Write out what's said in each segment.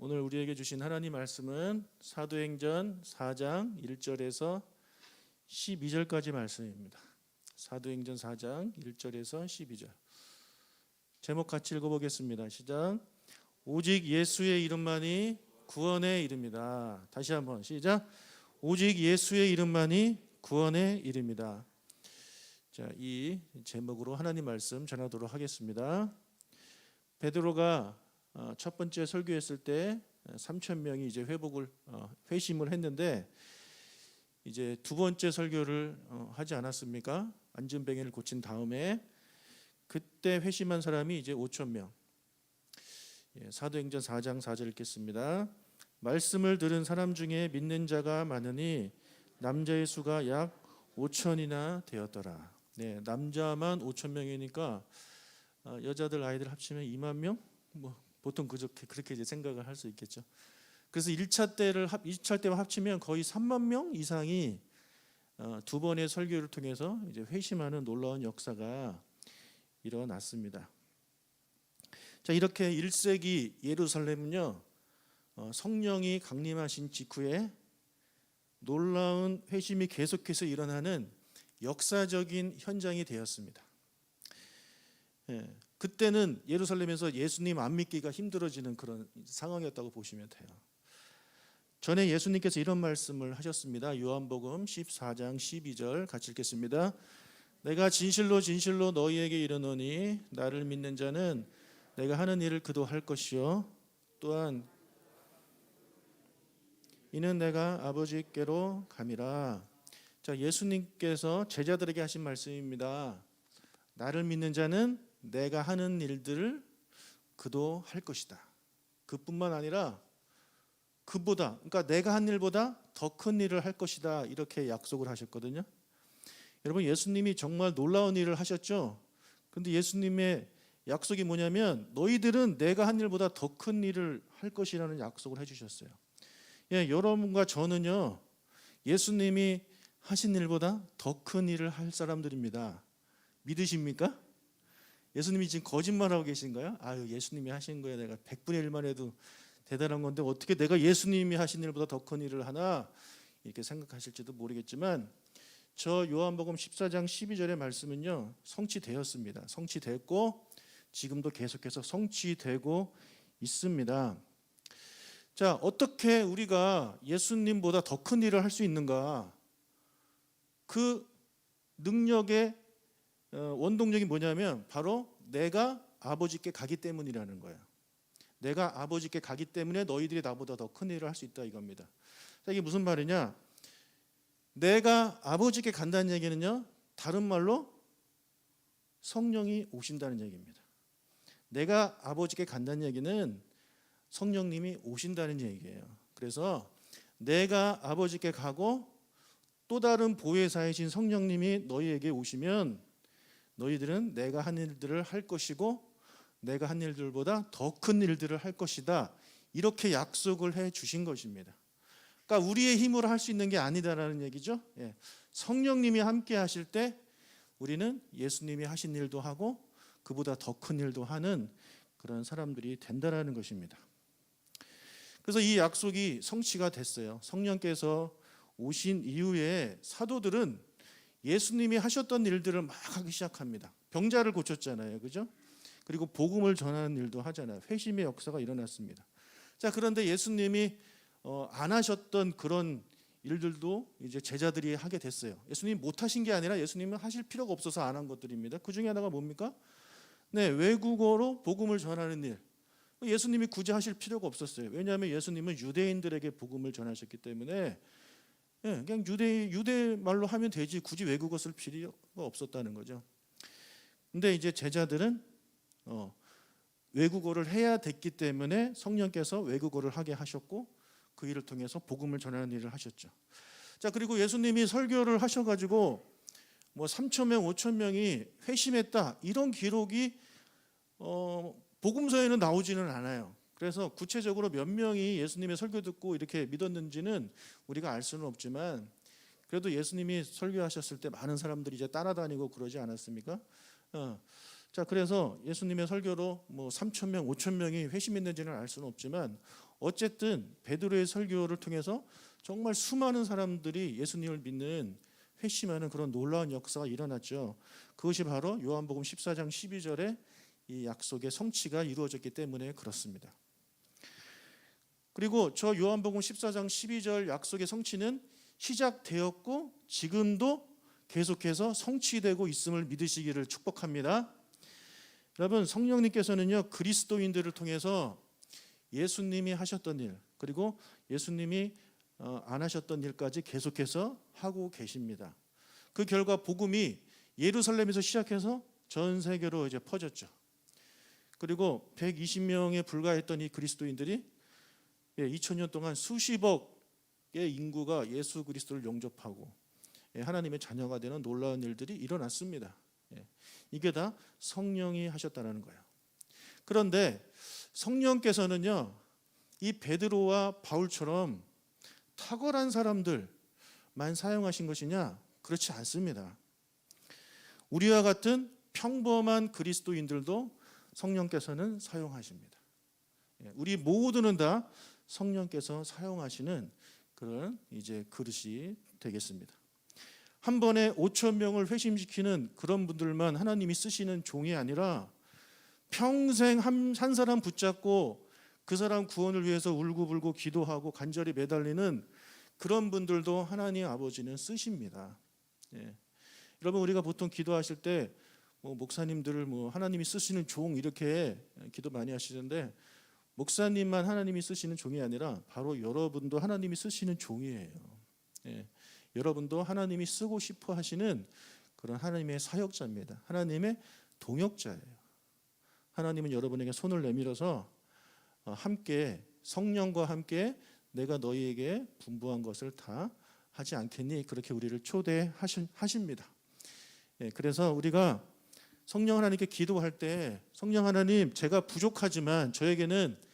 오늘 우리에게 주신 하나님 말씀은 사도행전 4장 1절에서 12절까지 말씀입니다. 사도행전 4장 1절에서 12절. 제목 같이 읽어보겠습니다. 시작. 오직 예수의 이름만이 구원의 이름이다. 다시 한번 시작. 오직 예수의 이름만이 구원의 이름이다. 자, 이 제목으로 하나님 말씀 전하도록 하겠습니다. 베드로가 어, 첫 번째 설교했을 때 3천 명이 이제 회복을 어, 회심을 했는데 이제 두 번째 설교를 어, 하지 않았습니까? 안전뱅이를 고친 다음에 그때 회심한 사람이 이제 5천 명. 예, 사도행전 4장 4절 읽겠습니다. 말씀을 들은 사람 중에 믿는 자가 많으니 남자의 수가 약 5천이나 되었더라. 네, 남자만 5천 명이니까 어, 여자들 아이들 합치면 2만 명? 뭐 보통 그렇게 그렇게 이제 생각을 할 수 있겠죠. 그래서 1차 때를 합 2차 때와 합치면 거의 3만 명 이상이 어, 두 번의 설교를 통해서 이제 회심하는 놀라운 역사가 일어났습니다. 자, 이렇게 1세기 예루살렘은요. 어, 성령이 강림하신 직후에 놀라운 회심이 계속해서 일어나는 역사적인 현장이 되었습니다. 예, 그때는 예루살렘에서 예수님 안 믿기가 힘들어지는 그런 상황이었다고 보시면 돼요. 전에 예수님께서 이런 말씀을 하셨습니다. 요한복음 14장 12절 같이 읽겠습니다. 내가 진실로 진실로 너희에게 이르노니 나를 믿는 자는 내가 하는 일을 그도 할 것이요 또한 이는 내가 아버지께로 감이라. 자, 예수님께서 제자들에게 하신 말씀입니다. 나를 믿는 자는 내가 하는 일들을 그도 할 것이다. 그뿐만 아니라 그보다 그러니까 내가 한 일보다 더 큰 일을 할 것이다. 이렇게 약속을 하셨거든요. 여러분 예수님이 정말 놀라운 일을 하셨죠. 근데 예수님의 약속이 뭐냐면 너희들은 내가 한 일보다 더 큰 일을 할 것이라는 약속을 해 주셨어요. 예, 여러분과 저는요. 예수님이 하신 일보다 더 큰 일을 할 사람들입니다. 믿으십니까? 예수님이 지금 거짓말하고 계신가요? 아유, 예수님이 하신 거에 내가 100분의 1만 해도 대단한 건데 어떻게 내가 예수님이 하신 일보다 더 큰 일을 하나? 이렇게 생각하실지도 모르겠지만 저 요한복음 14장 12절의 말씀은요. 성취되었습니다. 성취됐고 지금도 계속해서 성취되고 있습니다. 자, 어떻게 우리가 예수님보다 더 큰 일을 할 수 있는가? 그 능력의 어, 원동력이 뭐냐면 바로 내가 아버지께 가기 때문이라는 거예요. 내가 아버지께 가기 때문에 너희들이 나보다 더 큰 일을 할 수 있다 이겁니다. 자, 이게 무슨 말이냐? 내가 아버지께 간다는 얘기는요. 다른 말로 성령이 오신다는 얘기입니다. 내가 아버지께 간다는 얘기는 성령님이 오신다는 얘기예요. 그래서 내가 아버지께 가고 또 다른 보혜사이신 성령님이 너희에게 오시면 너희들은 내가 한 일들을 할 것이고 내가 한 일들보다 더 큰 일들을 할 것이다. 이렇게 약속을 해 주신 것입니다. 그러니까 우리의 힘으로 할 수 있는 게 아니다라는 얘기죠. 예. 성령님이 함께 하실 때 우리는 예수님이 하신 일도 하고 그보다 더 큰 일도 하는 그런 사람들이 된다라는 것입니다. 그래서 이 약속이 성취가 됐어요. 성령께서 오신 이후에 사도들은 예수님이 하셨던 일들을 막 하기 시작합니다. 병자를 고쳤잖아요. 그죠? 그리고 복음을 전하는 일도 하잖아요. 회심의 역사가 일어났습니다. 자, 그런데 예수님이 어, 안 하셨던 그런 일들도 이제 제자들이 하게 됐어요. 예수님이 못 하신 게 아니라 예수님은 하실 필요가 없어서 안 한 것들입니다. 그 중에 하나가 뭡니까? 네, 외국어로 복음을 전하는 일. 예수님이 굳이 하실 필요가 없었어요. 왜냐하면 예수님은 유대인들에게 복음을 전하셨기 때문에 예, 그냥 유대 유대 말로 하면 되지 굳이 외국어 쓸 필요가 없었다는 거죠. 근데 이제 제자들은 어, 외국어를 해야 됐기 때문에 성령께서 외국어를 하게 하셨고 그 일을 통해서 복음을 전하는 일을 하셨죠. 자 그리고 예수님이 설교를 하셔가지고 뭐 3천 명, 5천 명이 회심했다 이런 기록이 어, 복음서에는 나오지는 않아요. 그래서 구체적으로 몇 명이 예수님의 설교 듣고 이렇게 믿었는지는 우리가 알 수는 없지만 그래도 예수님이 설교하셨을 때 많은 사람들이 이제 따라다니고 그러지 않았습니까? 어. 자, 그래서 예수님의 설교로 뭐 3천 명, 5천 명이 회심했는지는 알 수는 없지만 어쨌든 베드로의 설교를 통해서 정말 수많은 사람들이 예수님을 믿는 회심하는 그런 놀라운 역사가 일어났죠. 그것이 바로 요한복음 14장 12절에 이 약속의 성취가 이루어졌기 때문에 그렇습니다. 그리고 저 요한복음 14장 12절 약속의 성취는 시작되었고 지금도 계속해서 성취되고 있음을 믿으시기를 축복합니다. 여러분 성령님께서는요 그리스도인들을 통해서 예수님이 하셨던 일 그리고 예수님이 어, 안 하셨던 일까지 계속해서 하고 계십니다. 그 결과 복음이 예루살렘에서 시작해서 전 세계로 이제 퍼졌죠. 그리고 120명에 불과했던 이 그리스도인들이 2000년 동안 수십억의 인구가 예수 그리스도를 영접하고 예, 하나님의 자녀가 되는 놀라운 일들이 일어났습니다. 예, 이게 다 성령이 하셨다는 거예요. 그런데 성령께서는요, 이 베드로와 바울처럼 탁월한 사람들만 사용하신 것이냐? 그렇지 않습니다. 우리와 같은 평범한 그리스도인들도 성령께서는 사용하십니다. 예, 우리 모두는 다 성령께서 사용하시는 그런 이제 그릇이 되겠습니다. 한 번에 5천 명을 회심시키는 그런 분들만 하나님이 쓰시는 종이 아니라 평생 한, 한 사람 붙잡고 그 사람 구원을 위해서 울고불고 기도하고 간절히 매달리는 그런 분들도 하나님 아버지는 쓰십니다. 예. 여러분 우리가 보통 기도하실 때 뭐 목사님들을 뭐 하나님이 쓰시는 종 이렇게 기도 많이 하시는데 목사님만 하나님이 쓰시는 종이 아니라 바로 여러분도 하나님이 쓰시는 종이에요. 예. 여러분도 하나님이 쓰고 싶어 하시는 그런 하나님의 사역자입니다. 하나님의 동역자예요. 하나님은 여러분에게 손을 내밀어서 어, 함께 성령과 함께 내가 너희에게 분부한 것을 다 하지 않겠니? 그렇게 우리를 초대하십니다. 예, 그래서 우리가 성령 하나님께 기도할 때 성령 하나님 제가 부족하지만 저에게는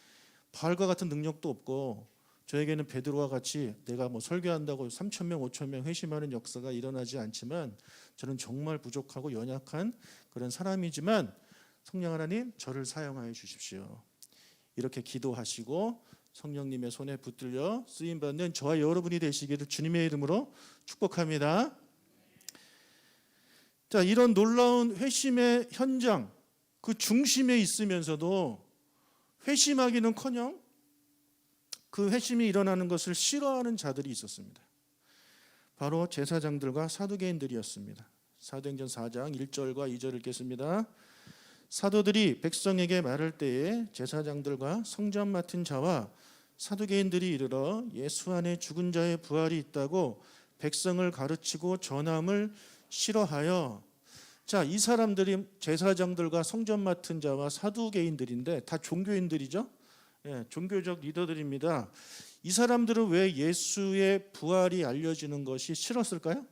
바알과 같은 능력도 없고 저에게는 베드로와 같이 내가 뭐 설교한다고 3천 명, 5천 명 회심하는 역사가 일어나지 않지만 저는 정말 부족하고 연약한 그런 사람이지만 성령 하나님 저를 사용하여 주십시오. 이렇게 기도하시고 성령님의 손에 붙들려 쓰임 받는 저와 여러분이 되시기를 주님의 이름으로 축복합니다. 자, 이런 놀라운 회심의 현장 그 중심에 있으면서도 회심하기는커녕 그 회심이 일어나는 것을 싫어하는 자들이 있었습니다. 바로 제사장들과 사두개인들이었습니다. 사도행전 4장 1절과 2절 읽겠습니다. 사도들이 백성에게 말할 때에 제사장들과 성전 맡은 자와 사두개인들이 이르러 예수 안에 죽은 자의 부활이 있다고 백성을 가르치고 전함을 싫어하여 자, 이 사람들이 제사장들과 성전 맡은 자와 사두개인들인데 다 종교인들이죠. 예, 종교적 리더들입니다. 이 사람들은 왜 예수의 부활이 알려지는 것이 싫었을까요?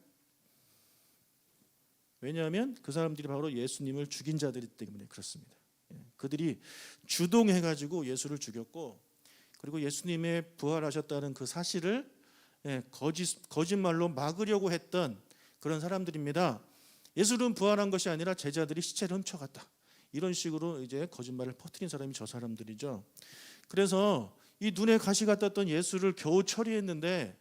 왜냐하면 그 사람들이 바로 예수님을 죽인 자들이 때문에 그렇습니다. 예, 그들이 주동해 가지고 예수를 죽였고 그리고 예수님의 부활하셨다는 그 사실을 예, 거짓 거짓말로 막으려고 했던 그런 사람들입니다. 예수는 부활한 것이 아니라 제자들이 시체를 훔쳐갔다. 이런 식으로 이제 거짓말을 퍼뜨린 사람이 저 사람들이죠. 그래서 이 눈에 가시 같았던 예수를 겨우 처리했는데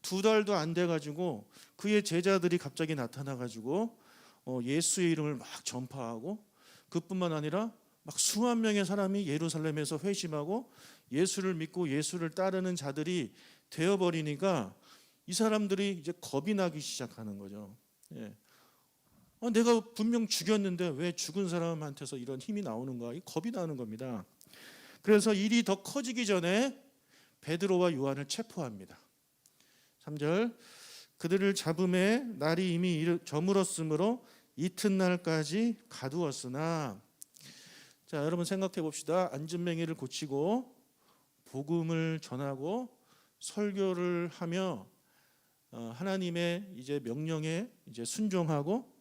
두 달도 안 돼 가지고 그의 제자들이 갑자기 나타나 가지고 어, 예수의 이름을 막 전파하고 그뿐만 아니라 막 수만 명의 사람이 예루살렘에서 회심하고 예수를 믿고 예수를 따르는 자들이 되어 버리니까 이 사람들이 이제 겁이 나기 시작하는 거죠. 예. 어, 내가 분명 죽였는데 왜 죽은 사람한테서 이런 힘이 나오는가? 이 겁이 나는 겁니다. 그래서 일이 더 커지기 전에 베드로와 요한을 체포합니다. 3절 그들을 잡음에 날이 이미 저물었으므로 이튿날까지 가두었으나 자 여러분 생각해 봅시다. 안전맹이를 고치고 복음을 전하고 설교를 하며 어, 하나님의 이제 명령에 이제 순종하고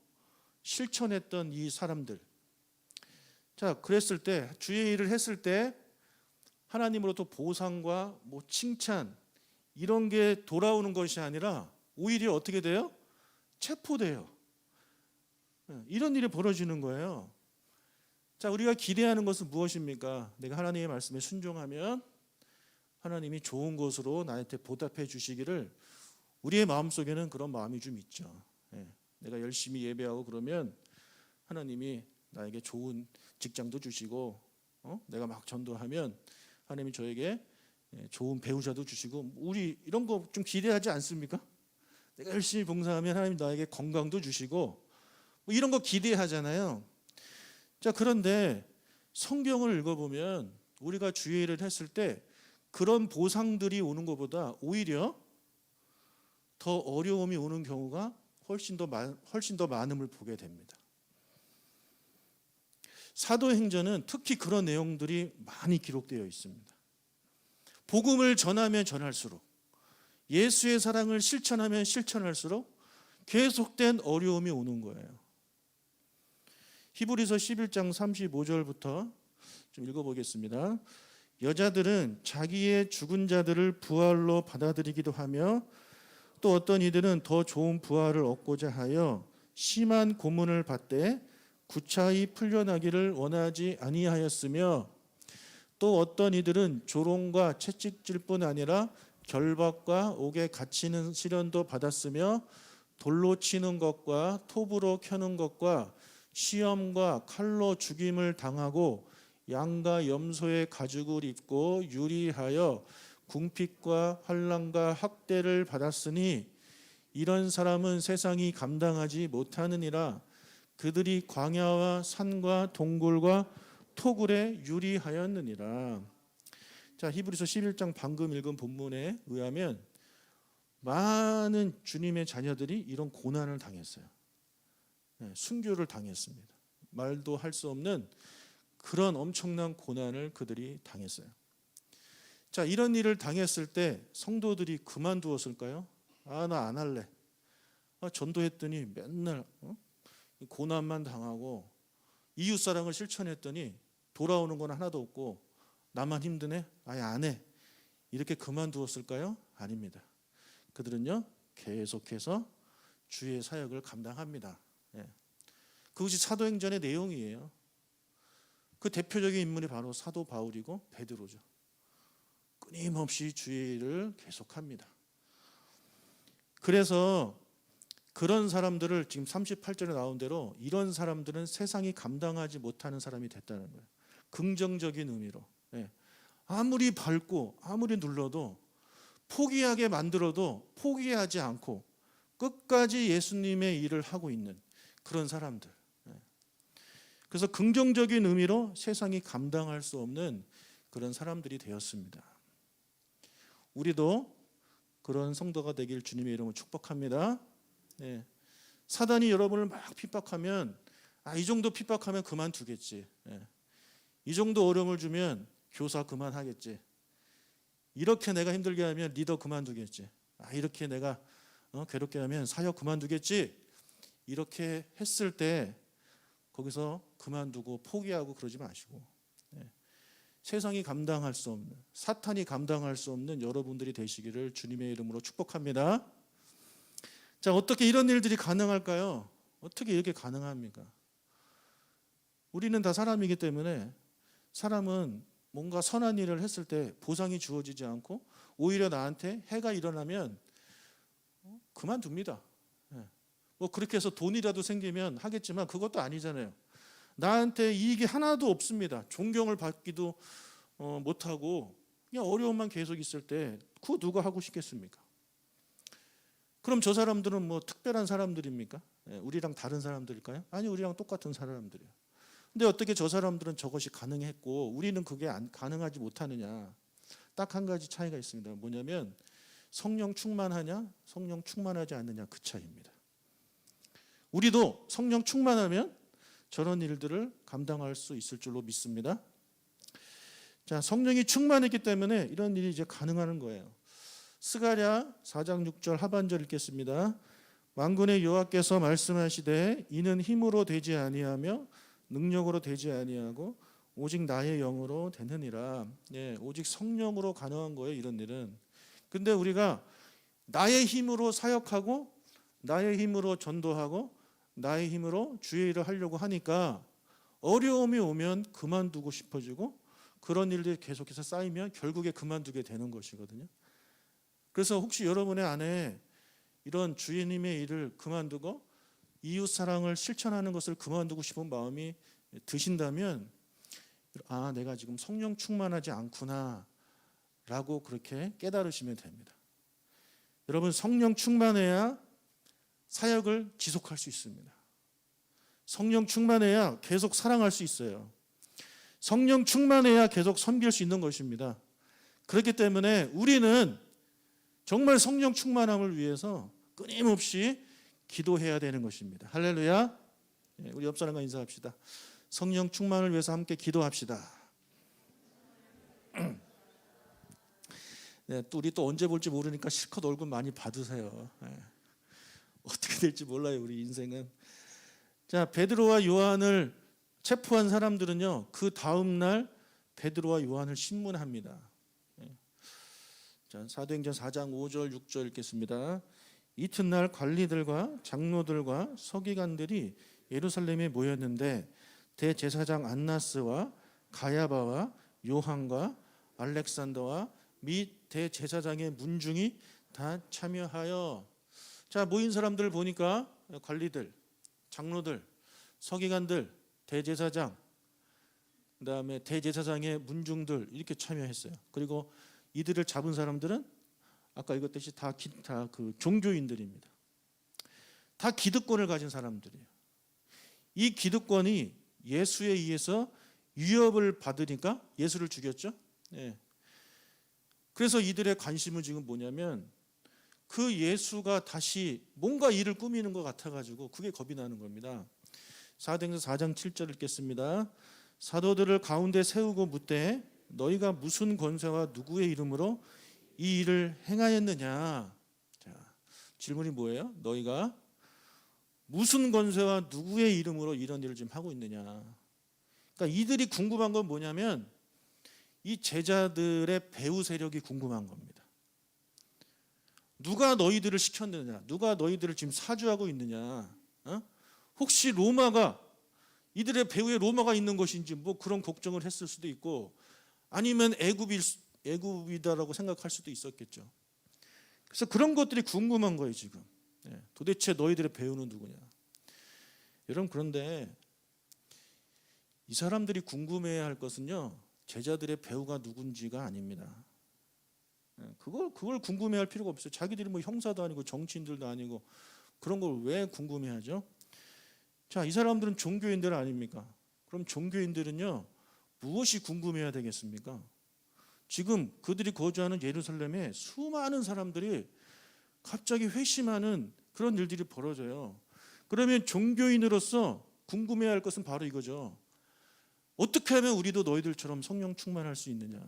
실천했던 이 사람들. 자, 그랬을 때 주의 일을 했을 때 하나님으로부터 보상과 뭐 칭찬 이런 게 돌아오는 것이 아니라 오히려 어떻게 돼요? 체포돼요. 예, 이런 일이 벌어지는 거예요. 자, 우리가 기대하는 것은 무엇입니까? 내가 하나님의 말씀에 순종하면 하나님이 좋은 것으로 나한테 보답해 주시기를 우리의 마음속에는 그런 마음이 좀 있죠. 예, 내가 열심히 예배하고 그러면 하나님이 나에게 좋은 직장도 주시고 어? 내가 막 전도하면 하나님이 저에게 예, 좋은 배우자도 주시고 우리 이런 거 좀 기대하지 않습니까? 내가 열심히 봉사하면 하나님 나에게 건강도 주시고 뭐 이런 거 기대하잖아요. 자 그런데 성경을 읽어보면 우리가 주의를 했을 때 그런 보상들이 오는 것보다 오히려 더 어려움이 오는 경우가 훨씬 더 많, 훨씬 더 많음을 보게 됩니다. 사도행전은 특히 그런 내용들이 많이 기록되어 있습니다. 복음을 전하면 전할수록 예수의 사랑을 실천하면 실천할수록 계속된 어려움이 오는 거예요. 히브리서 11장 35절부터 좀 읽어보겠습니다. 여자들은 자기의 죽은 자들을 부활로 받아들이기도 하며 또 어떤 이들은 더 좋은 부활을 얻고자 하여 심한 고문을 받되 구차히 풀려나기를 원하지 아니하였으며 또 어떤 이들은 조롱과 채찍질 뿐 아니라 결박과 옥에 갇히는 시련도 받았으며 돌로 치는 것과 톱으로 켜는 것과 시험과 칼로 죽임을 당하고 양과 염소의 가죽을 입고 유리하여 궁핍과 환란과 학대를 받았으니 이런 사람은 세상이 감당하지 못하느니라 그들이 광야와 산과 동굴과 토굴에 유리하였느니라. 자, 히브리서 11장 방금 읽은 본문에 의하면 많은 주님의 자녀들이 이런 고난을 당했어요. 네, 순교를 당했습니다. 말도 할 수 없는 그런 엄청난 고난을 그들이 당했어요. 자, 이런 일을 당했을 때 성도들이 그만두었을까요? 아, 나 안 할래. 아, 전도했더니 맨날 어? 고난만 당하고 이웃 사랑을 실천했더니 돌아오는 건 하나도 없고 나만 힘드네. 아예 안 해. 이렇게 그만두었을까요? 아닙니다. 그들은요 계속해서 주의 사역을 감당합니다. 예. 그것이 사도행전의 내용이에요. 그 대표적인 인물이 바로 사도 바울이고 베드로죠. 끊임없이 주의 일을 계속합니다. 그래서 그런 사람들을 지금 38절에 나온 대로 이런 사람들은 세상이 감당하지 못하는 사람이 됐다는 거예요. 긍정적인 의미로. 예. 아무리 밟고 아무리 눌러도 포기하게 만들어도 포기하지 않고 끝까지 예수님의 일을 하고 있는 그런 사람들. 예. 그래서 긍정적인 의미로 세상이 감당할 수 없는 그런 사람들이 되었습니다. 우리도 그런 성도가 되길 주님의 이름으로 축복합니다. 예. 사단이 여러분을 막 핍박하면 아, 이 정도 핍박하면 그만두겠지. 예. 이 정도 어려움을 주면 교사 그만하겠지. 이렇게 내가 힘들게 하면 리더 그만두겠지. 아, 이렇게 내가 어, 괴롭게 하면 사역 그만두겠지. 이렇게 했을 때 거기서 그만두고 포기하고 그러지 마시고 예. 세상이 감당할 수 없는 사탄이 감당할 수 없는 여러분들이 되시기를 주님의 이름으로 축복합니다. 자, 어떻게 이런 일들이 가능할까요? 어떻게 이렇게 가능합니까? 우리는 다 사람이기 때문에 사람은 뭔가 선한 일을 했을 때 보상이 주어지지 않고 오히려 나한테 해가 일어나면 어, 그만둡니다. 예. 뭐 그렇게 해서 돈이라도 생기면 하겠지만 그것도 아니잖아요. 나한테 이익이 하나도 없습니다. 존경을 받기도 어, 못하고 그냥 어려움만 계속 있을 때 그거 누가 하고 싶겠습니까? 그럼 저 사람들은 뭐 특별한 사람들입니까? 예, 우리랑 다른 사람들일까요? 아니 우리랑 똑같은 사람들이에요. 근데 어떻게 저 사람들은 저것이 가능했고 우리는 그게 안, 가능하지 못하느냐? 딱 한 가지 차이가 있습니다. 뭐냐면 성령 충만하냐, 성령 충만하지 않느냐 그 차이입니다. 우리도 성령 충만하면 저런 일들을 감당할 수 있을 줄로 믿습니다. 자, 성령이 충만했기 때문에 이런 일이 이제 가능한 거예요. 스가랴 4장 6절 하반절 읽겠습니다. 만군의 여호와께서 말씀하시되 이는 힘으로 되지 아니하며 능력으로 되지 아니하고 오직 나의 영으로 되느니라. 예, 오직 성령으로 가능한 거예요, 이런 일은. 근데 우리가 나의 힘으로 사역하고 나의 힘으로 전도하고 나의 힘으로 주의 일을 하려고 하니까 어려움이 오면 그만두고 싶어지고 그런 일들이 계속해서 쌓이면 결국에 그만두게 되는 것이거든요. 그래서 혹시 여러분의 안에 이런 주님의 일을 그만두고 이웃 사랑을 실천하는 것을 그만두고 싶은 마음이 드신다면 아 내가 지금 성령 충만하지 않구나 라고 그렇게 깨달으시면 됩니다. 여러분 성령 충만해야 사역을 지속할 수 있습니다. 성령 충만해야 계속 사랑할 수 있어요. 성령 충만해야 계속 섬길 수 있는 것입니다. 그렇기 때문에 우리는 정말 성령 충만함을 위해서 끊임없이 기도해야 되는 것입니다. 할렐루야. 예, 우리 옆 사람과 인사합시다. 성령 충만을 위해서 함께 기도합시다. 네, 또 우리 또 언제 볼지 모르니까 실컷 얼굴 많이 받으세요. 예. 어떻게 될지 몰라요, 우리 인생은. 자, 베드로와 요한을 체포한 사람들은요. 그 다음 날 베드로와 요한을 신문합니다. 예. 자, 사도행전 4장 5절 6절 읽겠습니다. 이튿날 관리들과 장로들과 서기관들이 예루살렘에 모였는데 대제사장 안나스와 가야바와 요한과 알렉산더와 및 대제사장의 문중이 다 참여하여 자 모인 사람들 보니까 관리들, 장로들, 서기관들, 대제사장, 그 다음에 대제사장의 문중들 이렇게 참여했어요. 그리고 이들을 잡은 사람들은 아까 읽었듯이 다다그 종교인들입니다. 다 기득권을 가진 사람들이에요. 이 기득권이 예수에 의해서 위협을 받으니까 예수를 죽였죠. 예. 그래서 이들의 관심은 지금 뭐냐면 그 예수가 다시 뭔가 일을 꾸미는 것 같아가지고 그게 겁이 나는 겁니다. 사도행전 4장 7절 읽겠습니다. 사도들을 가운데 세우고 묻되 너희가 무슨 권세와 누구의 이름으로 이 일을 행하였느냐? 자, 질문이 뭐예요? 너희가 무슨 권세와 누구의 이름으로 이런 일을 지금 하고 있느냐? 그러니까 이들이 궁금한 건 뭐냐면 이 제자들의 배후 세력이 궁금한 겁니다. 누가 너희들을 시켰느냐? 누가 너희들을 지금 사주하고 있느냐? 어? 혹시 로마가 이들의 배후에 로마가 있는 것인지 뭐 그런 걱정을 했을 수도 있고 아니면 애굽일 애굽이다라고 생각할 수도 있었겠죠. 그래서 그런 것들이 궁금한 거예요 지금. 예, 도대체 너희들의 배우는 누구냐? 여러분 그런데 이 사람들이 궁금해야 할 것은요 제자들의 배우가 누군지가 아닙니다. 예, 그걸 그걸 궁금해할 필요가 없어요. 자기들이 뭐 형사도 아니고 정치인들도 아니고 그런 걸 왜 궁금해하죠? 자, 이 사람들은 종교인들 아닙니까? 그럼 종교인들은요 무엇이 궁금해야 되겠습니까? 지금 그들이 거주하는 예루살렘에 수많은 사람들이 갑자기 회심하는 그런 일들이 벌어져요. 그러면 종교인으로서 궁금해야 할 것은 바로 이거죠. 어떻게 하면 우리도 너희들처럼 성령 충만할 수 있느냐?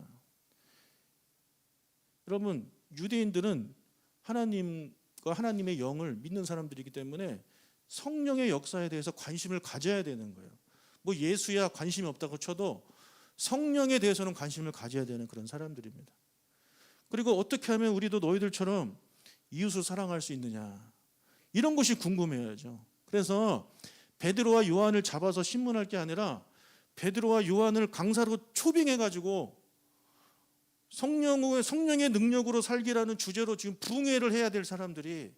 여러분, 유대인들은 하나님과 하나님의 영을 믿는 사람들이기 때문에 성령의 역사에 대해서 관심을 가져야 되는 거예요. 뭐 예수야 관심이 없다고 쳐도 성령에 대해서는 관심을 가져야 되는 그런 사람들입니다. 그리고 어떻게 하면 우리도 너희들처럼 이웃을 사랑할 수 있느냐 이런 것이 궁금해야죠. 그래서 베드로와 요한을 잡아서 신문할 게 아니라 베드로와 요한을 강사로 초빙해 가지고 성령의 성령의 능력으로 살기라는 주제로 지금 붕해를 해야 될 사람들이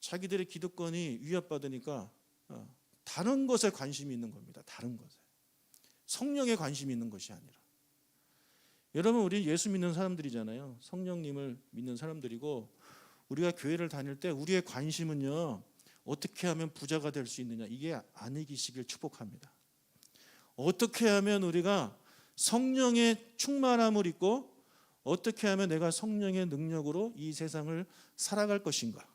자기들의 기득권이 위협받으니까 어, 다른 것에 관심이 있는 겁니다. 다른 것에. 성령에 관심이 있는 것이 아니라. 여러분 우리 예수 믿는 사람들이잖아요. 성령님을 믿는 사람들이고 우리가 교회를 다닐 때 우리의 관심은요. 어떻게 하면 부자가 될 수 있느냐 이게 아니기시길 축복합니다. 어떻게 하면 우리가 성령의 충만함을 입고 어떻게 하면 내가 성령의 능력으로 이 세상을 살아갈 것인가?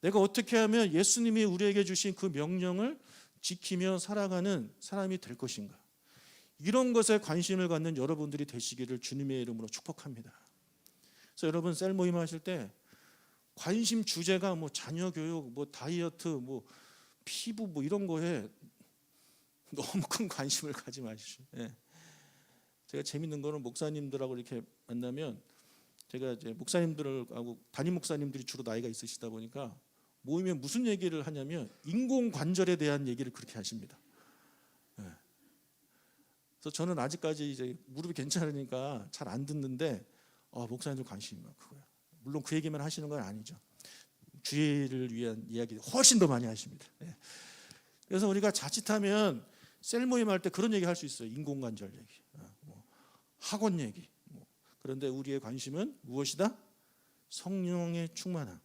내가 어떻게 하면 예수님이 우리에게 주신 그 명령을 지키며 살아가는 사람이 될 것인가? 이런 것에 관심을 갖는 여러분들이 되시기를 주님의 이름으로 축복합니다. 그래서 여러분 셀 모임 하실 때 관심 주제가 뭐 자녀 교육, 뭐 다이어트, 뭐 피부 뭐 이런 거에 너무 큰 관심을 가지 마십시오. 예. 제가 재밌는 거는 목사님들하고 이렇게 만나면 제가 이제 목사님들하고 담임 목사님들이 주로 나이가 있으시다 보니까 모임에 무슨 얘기를 하냐면 인공 관절에 대한 얘기를 그렇게 하십니다. 예. 그래서 저는 아직까지 이제 무릎이 괜찮으니까 잘 안 듣는데 어, 목사님들 관심이 많고 그거야. 물론 그 얘기만 하시는 건 아니죠. 주의를 위한 이야기 훨씬 더 많이 하십니다. 예. 그래서 우리가 자칫하면 셀 모임 할 때 그런 얘기 할 수 있어요. 인공관절 얘기, 학원 얘기. 뭐. 그런데 우리의 관심은 무엇이다? 성령의 충만함.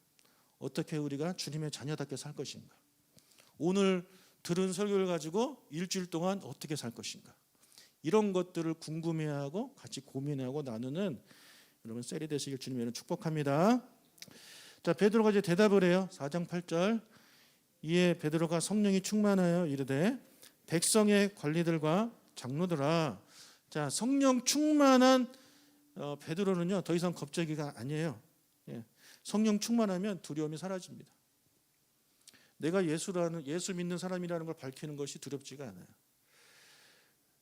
어떻게 우리가 주님의 자녀답게 살 것인가? 오늘 들은 설교를 가지고 일주일 동안 어떻게 살 것인가? 이런 것들을 궁금해하고 같이 고민하고 나누는 여러분 셀이 되시길 주님의 축복합니다. 자 베드로가 이제 대답을 해요. 4장 8절 이에 베드로가 성령이 충만하여 이르되 백성의 관리들과 장로들아 자 성령 충만한 어, 베드로는요 더 이상 겁쟁이가 아니에요. 예. 성령 충만하면 두려움이 사라집니다. 내가 예수라는 예수 믿는 사람이라는 걸 밝히는 것이 두렵지가 않아요.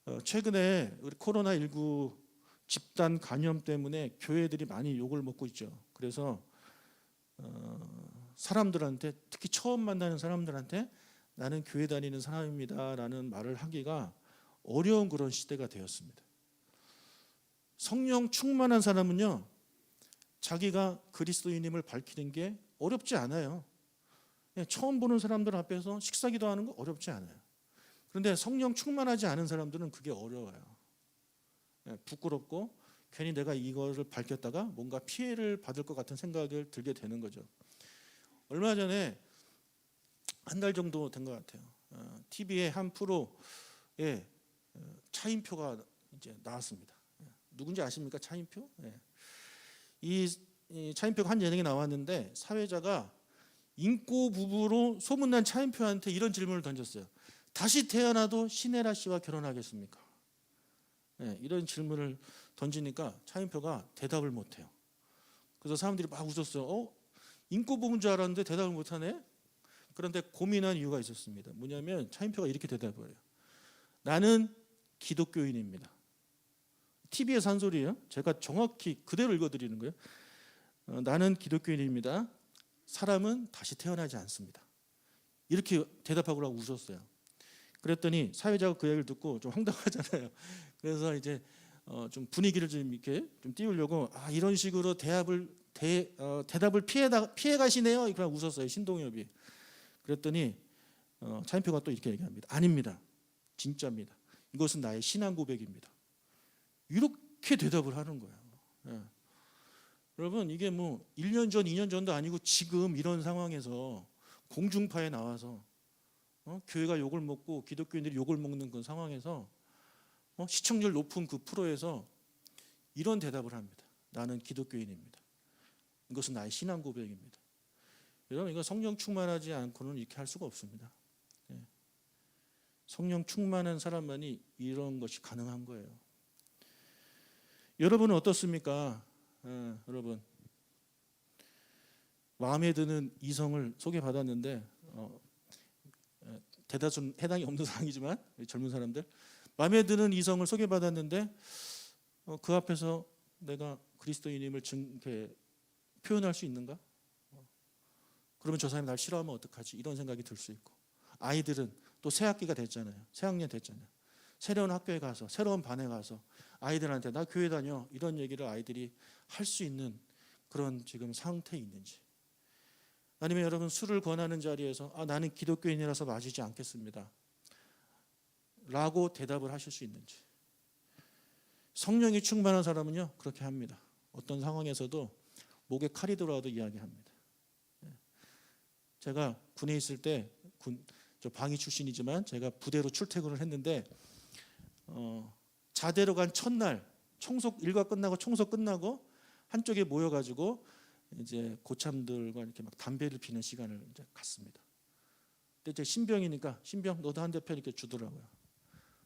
어, 최근에 우리 코로나 19 집단 감염 때문에 교회들이 많이 욕을 먹고 있죠. 그래서 어, 사람들한테 특히 처음 만나는 사람들한테 나는 교회 다니는 사람입니다라는 말을 하기가 어려운 그런 시대가 되었습니다. 성령 충만한 사람은요 자기가 그리스도인임을 밝히는 게 어렵지 않아요. 예, 처음 보는 사람들 앞에서 식사 기도 하는 거 어렵지 않아요. 그런데 성령 충만하지 않은 사람들은 그게 어려워요. 예, 부끄럽고 괜히 내가 이거를 밝혔다가 뭔가 피해를 받을 것 같은 생각을 들게 되는 거죠. 얼마 전에 한 달 정도 된 것 같아요. 어, TV의 한 프로에 어, 차인표가 이제 나왔습니다. 예, 누군지 아십니까? 차인표? 예. 이, 이 차인표가 한 예능에 나왔는데 사회자가 인꼬 부부로 소문난 차인표한테 이런 질문을 던졌어요. 다시 태어나도 신혜라 씨와 결혼하겠습니까? 네, 이런 질문을 던지니까 차인표가 대답을 못해요. 그래서 사람들이 막 웃었어요. 어? 인꼬 부부인 줄 알았는데 대답을 못하네? 그런데 고민한 이유가 있었습니다. 뭐냐면 차인표가 이렇게 대답을 해요. 나는 기독교인입니다. TV에서 한 소리예요. 제가 정확히 그대로 읽어드리는 거예요. 어, 나는 기독교인입니다. 사람은 다시 태어나지 않습니다. 이렇게 대답하고 웃었어요. 그랬더니 사회자가 그 얘기를 듣고 좀 황당하잖아요. 그래서 이제 어, 좀 분위기를 좀 이렇게 좀 띄우려고 아, 이런 식으로 대답을 대, 어, 대답을 피해 피해 가시네요. 이렇게 웃었어요. 신동엽이. 그랬더니 어, 차인표가 또 이렇게 얘기합니다. 아닙니다. 진짜입니다. 이것은 나의 신앙 고백입니다. 이렇게 대답을 하는 거예요. 예. 여러분 이게 뭐 1년 전, 2년 전도 아니고 지금 이런 상황에서 공중파에 나와서 어? 교회가 욕을 먹고 기독교인들이 욕을 먹는 그 상황에서 어? 시청률 높은 그 프로에서 이런 대답을 합니다. 나는 기독교인입니다. 이것은 나의 신앙 고백입니다. 여러분 이거 성령 충만하지 않고는 이렇게 할 수가 없습니다. 예. 성령 충만한 사람만이 이런 것이 가능한 거예요. 여러분은 어떻습니까? 예, 여러분 마음에 드는 이성을 소개받았는데 어, 예, 대다수 해당이 없는 상황이지만 젊은 사람들 마음에 드는 이성을 소개받았는데 어, 그 앞에서 내가 그리스도인임을 증, 이렇게 표현할 수 있는가? 어, 그러면 저 사람이 날 싫어하면 어떡하지? 이런 생각이 들 수 있고 아이들은 또 새 학기가 됐잖아요. 새 학년 됐잖아요. 새로운 학교에 가서 새로운 반에 가서 아이들한테 나 교회 다녀 이런 얘기를 아이들이 할 수 있는 그런 지금 상태에 있는지 아니면 여러분 술을 권하는 자리에서 아 나는 기독교인이라서 마시지 않겠습니다. 라고 대답을 하실 수 있는지 성령이 충만한 사람은요 그렇게 합니다. 어떤 상황에서도 목에 칼이 들어와도 이야기합니다. 예. 제가 군에 있을 때 군 저 방위 출신이지만 제가 부대로 출퇴근을 했는데 어, 자대로 간 첫날 청소 일과 끝나고 청소 끝나고 한쪽에 모여가지고 이제 고참들과 이렇게 막 담배를 피는 시간을 이제 갔습니다. 근데 이제 신병이니까 신병 너도 한 대 펴 이렇게 주더라고요.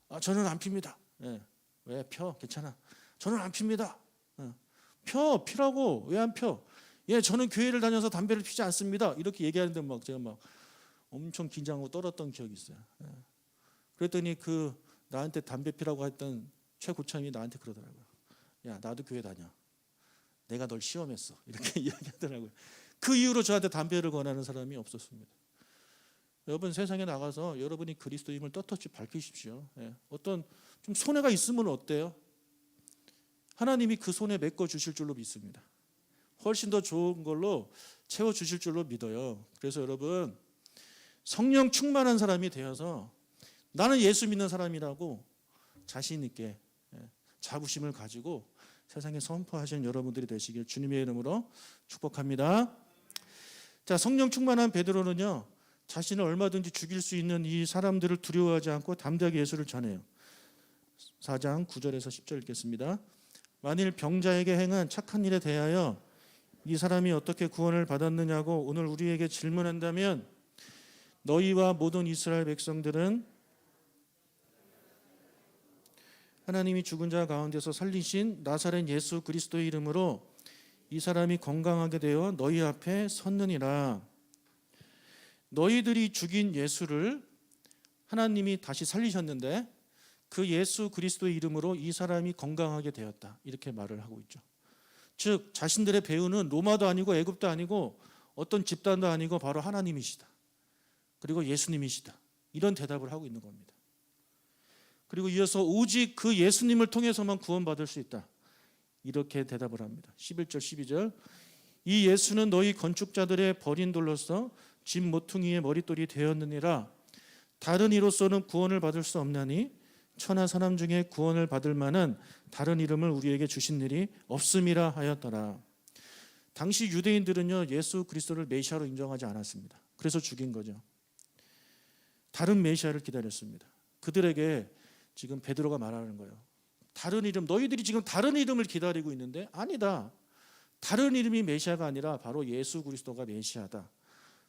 아 저는 안 핍니다. 예. 왜 펴? 괜찮아. 저는 안 핍니다. 예. 펴 피라고 왜 안 펴? 예 저는 교회를 다녀서 담배를 피지 않습니다. 이렇게 얘기하는데 막 제가 막 엄청 긴장하고 떨었던 기억이 있어요. 예. 그랬더니 그 나한테 담배 피라고 했던 최고참이 나한테 그러더라고요. 야 나도 교회 다녀. 내가 널 시험했어. 이렇게 이야기하더라고요. 그 이후로 저한테 담배를 권하는 사람이 없었습니다. 여러분 세상에 나가서 여러분이 그리스도임을 떳떳이 밝히십시오. 예. 어떤 좀 손해가 있으면 어때요? 하나님이 그 손에 메꿔 주실 줄로 믿습니다. 훨씬 더 좋은 걸로 채워 주실 줄로 믿어요. 그래서 여러분 성령 충만한 사람이 되어서 나는 예수 믿는 사람이라고 자신 있게 예, 자부심을 가지고 세상에 선포하시는 여러분들이 되시길 주님의 이름으로 축복합니다. 자, 성령 충만한 베드로는요. 자신을 얼마든지 죽일 수 있는 이 사람들을 두려워하지 않고 담대하게 예수를 전해요. 4장 9절에서 10절 읽겠습니다. 만일 병자에게 행한 착한 일에 대하여 이 사람이 어떻게 구원을 받았느냐고 오늘 우리에게 질문한다면 너희와 모든 이스라엘 백성들은 하나님이 죽은 자 가운데서 살리신 나사렛 예수 그리스도의 이름으로 이 사람이 건강하게 되어 너희 앞에 섰느니라. 너희들이 죽인 예수를 하나님이 다시 살리셨는데 그 예수 그리스도의 이름으로 이 사람이 건강하게 되었다. 이렇게 말을 하고 있죠. 즉 자신들의 배우는 로마도 아니고 애굽도 아니고 어떤 집단도 아니고 바로 하나님이시다. 그리고 예수님이시다. 이런 대답을 하고 있는 겁니다. 그리고 이어서 오직 그 예수님을 통해서만 구원받을 수 있다. 이렇게 대답을 합니다. 11절 12절 이 예수는 너희 건축자들의 버린 돌로서 집 모퉁이의 머릿돌이 되었느니라 다른 이로서는 구원을 받을 수 없나니 천하 사람 중에 구원을 받을 만한 다른 이름을 우리에게 주신 일이 없음이라 하였더라. 당시 유대인들은요 예수 그리스도를 메시아로 인정하지 않았습니다. 그래서 죽인 거죠. 다른 메시아를 기다렸습니다. 그들에게 지금 베드로가 말하는 거예요. 다른 이름 너희들이 지금 다른 이름을 기다리고 있는데 아니다. 다른 이름이 메시아가 아니라 바로 예수 그리스도가 메시아다.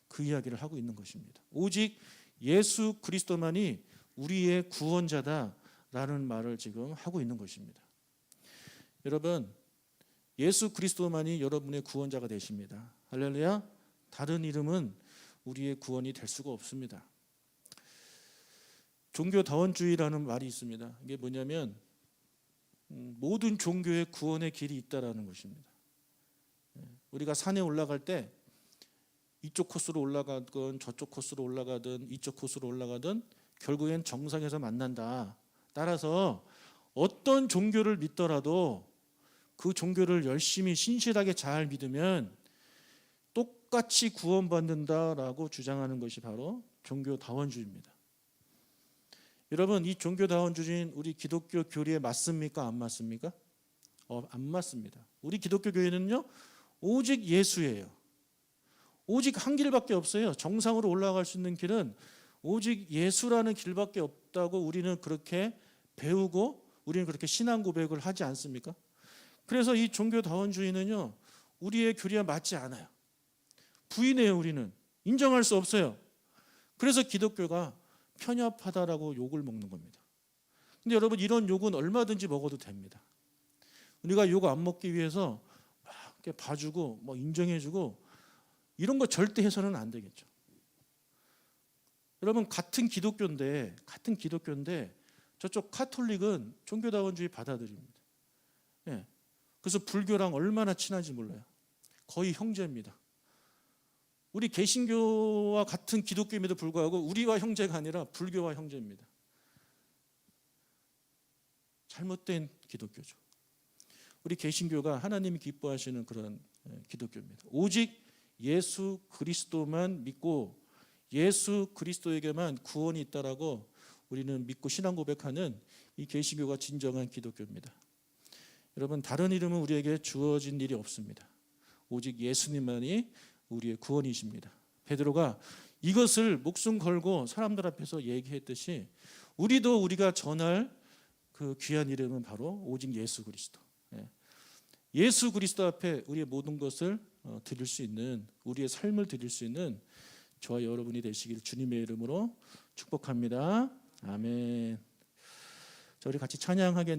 그 이야기를 하고 있는 것입니다. 오직 예수 그리스도만이 우리의 구원자다라는 말을 지금 하고 있는 것입니다. 여러분 예수 그리스도만이 여러분의 구원자가 되십니다. 할렐루야. 다른 이름은 우리의 구원이 될 수가 없습니다. 종교다원주의라는 말이 있습니다. 이게 뭐냐면 음, 모든 종교의 구원의 길이 있다라는 것입니다. 예, 우리가 산에 올라갈 때 이쪽 코스로 올라가든 저쪽 코스로 올라가든 이쪽 코스로 올라가든 결국엔 정상에서 만난다. 따라서 어떤 종교를 믿더라도 그 종교를 열심히 신실하게 잘 믿으면 똑같이 구원받는다라고 주장하는 것이 바로 종교다원주의입니다. 여러분 이 종교다원주의는 우리 기독교 교리에 맞습니까? 안 맞습니까? 어, 안 맞습니다. 우리 기독교 교회는요 오직 예수예요. 오직 한 길밖에 없어요. 정상으로 올라갈 수 있는 길은 오직 예수라는 길밖에 없다고 우리는 그렇게 배우고 우리는 그렇게 신앙 고백을 하지 않습니까? 그래서 이 종교다원주의는요 우리의 교리와 맞지 않아요. 부인해요 우리는 인정할 수 없어요. 그래서 기독교가 편협하다라고 욕을 먹는 겁니다. 근데 여러분 이런 욕은 얼마든지 먹어도 됩니다. 우리가 욕 안 먹기 위해서 막 이렇게 봐주고 뭐 인정해주고 이런 거 절대 해서는 안 되겠죠. 여러분 같은 기독교인데 같은 기독교인데 저쪽 카톨릭은 종교다원주의 받아들입니다. 예. 그래서 불교랑 얼마나 친한지 몰라요. 거의 형제입니다. 우리 개신교와 같은 기독교임에도 불구하고 우리와 형제가 아니라 불교와 형제입니다. 잘못된 기독교죠. 우리 개신교가 하나님이 기뻐하시는 그런 예, 기독교입니다. 오직 예수 그리스도만 믿고 예수 그리스도에게만 구원이 있다라고 우리는 믿고 신앙 고백하는 이 개신교가 진정한 기독교입니다. 여러분 다른 이름은 우리에게 주어진 일이 없습니다. 오직 예수님만이 우리의 구원이십니다. 베드로가 이것을 목숨 걸고 사람들 앞에서 얘기했듯이 우리도 우리가 전할 그 귀한 이름은 바로 오직 예수 그리스도. 예. 예수 그리스도 앞에 우리의 모든 것을 어, 드릴 수 있는 우리의 삶을 드릴 수 있는 저와 여러분이 되시길 주님의 이름으로 축복합니다. 아멘. 자 우리 같이 찬양하겠는데.